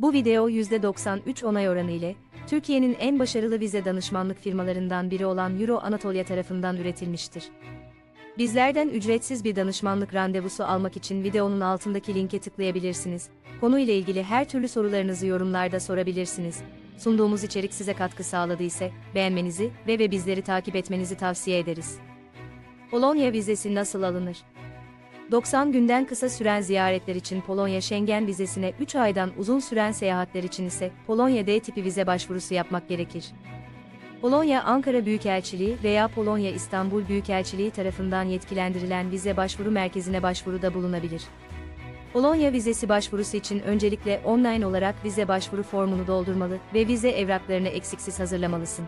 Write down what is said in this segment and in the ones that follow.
Bu video %93 onay oranı ile Türkiye'nin en başarılı vize danışmanlık firmalarından biri olan Euro Anatolia tarafından üretilmiştir. Bizlerden ücretsiz bir danışmanlık randevusu almak için videonun altındaki linke tıklayabilirsiniz. Konuyla ilgili her türlü sorularınızı yorumlarda sorabilirsiniz. Sunduğumuz içerik size katkı sağladıysa beğenmenizi ve ve bizleri takip etmenizi tavsiye ederiz. Polonya vizesi nasıl alınır? 90 günden kısa süren ziyaretler için Polonya Schengen vizesine 3 aydan uzun süren seyahatler için ise Polonya D tipi vize başvurusu yapmak gerekir. Polonya Ankara Büyükelçiliği veya Polonya İstanbul Büyükelçiliği tarafından yetkilendirilen vize başvuru merkezine başvuruda bulunabilir. Polonya vizesi başvurusu için öncelikle online olarak vize başvuru formunu doldurmalı ve vize evraklarını eksiksiz hazırlamalısın.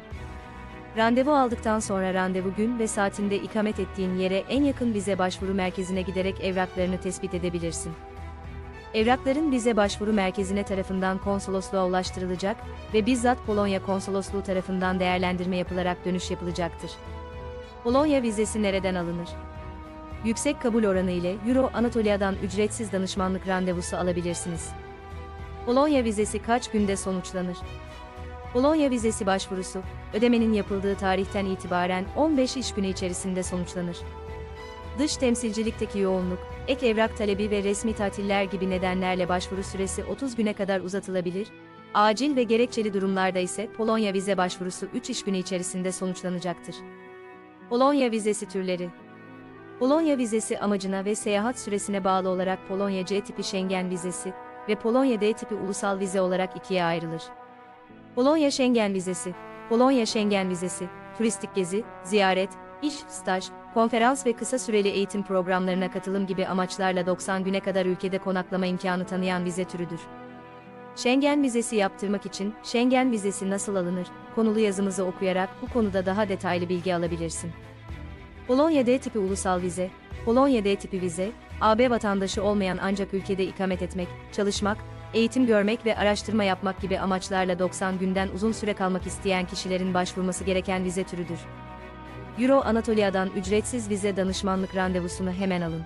Randevu aldıktan sonra randevu gün ve saatinde ikamet ettiğin yere en yakın vize başvuru merkezine giderek evraklarını tespit edebilirsin. Evrakların vize başvuru merkezine tarafından konsolosluğa ulaştırılacak ve bizzat Polonya konsolosluğu tarafından değerlendirme yapılarak dönüş yapılacaktır. Polonya vizesi nereden alınır? Yüksek kabul oranı ile Euro Anatolia'dan ücretsiz danışmanlık randevusu alabilirsiniz. Polonya vizesi kaç günde sonuçlanır? Polonya vizesi başvurusu, ödemenin yapıldığı tarihten itibaren 15 iş günü içerisinde sonuçlanır. Dış temsilcilikteki yoğunluk, ek evrak talebi ve resmi tatiller gibi nedenlerle başvuru süresi 30 güne kadar uzatılabilir. Acil ve gerekçeli durumlarda ise Polonya vize başvurusu 3 iş günü içerisinde sonuçlanacaktır. Polonya vizesi türleri Polonya vizesi amacına ve seyahat süresine bağlı olarak Polonya C tipi Schengen vizesi ve Polonya D tipi ulusal vize olarak ikiye ayrılır. Polonya Schengen vizesi, Polonya Schengen vizesi, turistik gezi, ziyaret, iş, staj, konferans ve kısa süreli eğitim programlarına katılım gibi amaçlarla 90 güne kadar ülkede konaklama imkanı tanıyan vize türüdür. Schengen vizesi yaptırmak için Schengen vizesi nasıl alınır? Konulu yazımızı okuyarak bu konuda daha detaylı bilgi alabilirsin. Polonya D tipi ulusal vize, Polonya D tipi vize, AB vatandaşı olmayan ancak ülkede ikamet etmek, çalışmak, eğitim görmek ve araştırma yapmak gibi amaçlarla 90 günden uzun süre kalmak isteyen kişilerin başvurması gereken vize türüdür. Euro Anatolia'dan ücretsiz vize danışmanlık randevusunu hemen alın.